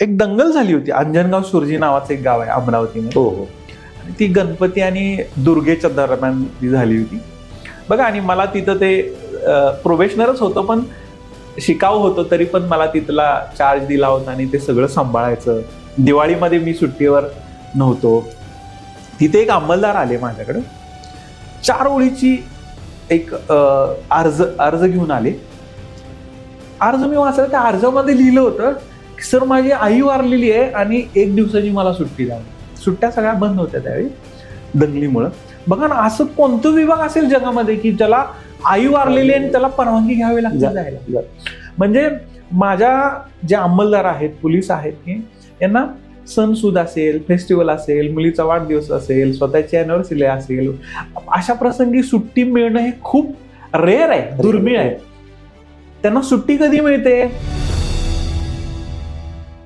एक दंगल झाली होती. अंजनगाव सुरजी नावाचं एक गाव आहे अमरावतीमध्ये. हो हो. आणि ती गणपती आणि दुर्गेच्या दरम्यान ती झाली होती. बघा आणि मला तिथं ते प्रोबेशनरच होतं पण शिकाऊ होतं तरी पण मला तिथला चार्ज दिला होता आणि ते सगळं सांभाळायचं. दिवाळीमध्ये मी सुट्टीवर नव्हतो. तिथे एक अंमलदार आले माझ्याकडे. चार ओळीची एक अर्ज अर्ज घेऊन आले. अर्ज मी वाचला त्या अर्जामध्ये लिहिलं होतं सर माझी आई वारलेली आहे आणि एक दिवसाची मला सुट्टी द्यावी सुट्ट्या सगळ्या बंद होत्या त्यावेळी दंगलीमुळं. बघा ना असं कोणतं विभाग असेल जगामध्ये की ज्याला आई वारलेली आहे आणि त्याला परवानगी घ्यावी लागते जायला. म्हणजे माझ्या जे अंमलदार आहेत पोलीस आहेत की यांना सणसूद असेल फेस्टिवल असेल मुलीचा वाढदिवस असेल स्वतःची अॅनिव्हर्सरी असेल अशा प्रसंगी सुट्टी मिळणं हे खूप रेअर आहे दुर्मिळ आहे. त्यांना सुट्टी कधी मिळते?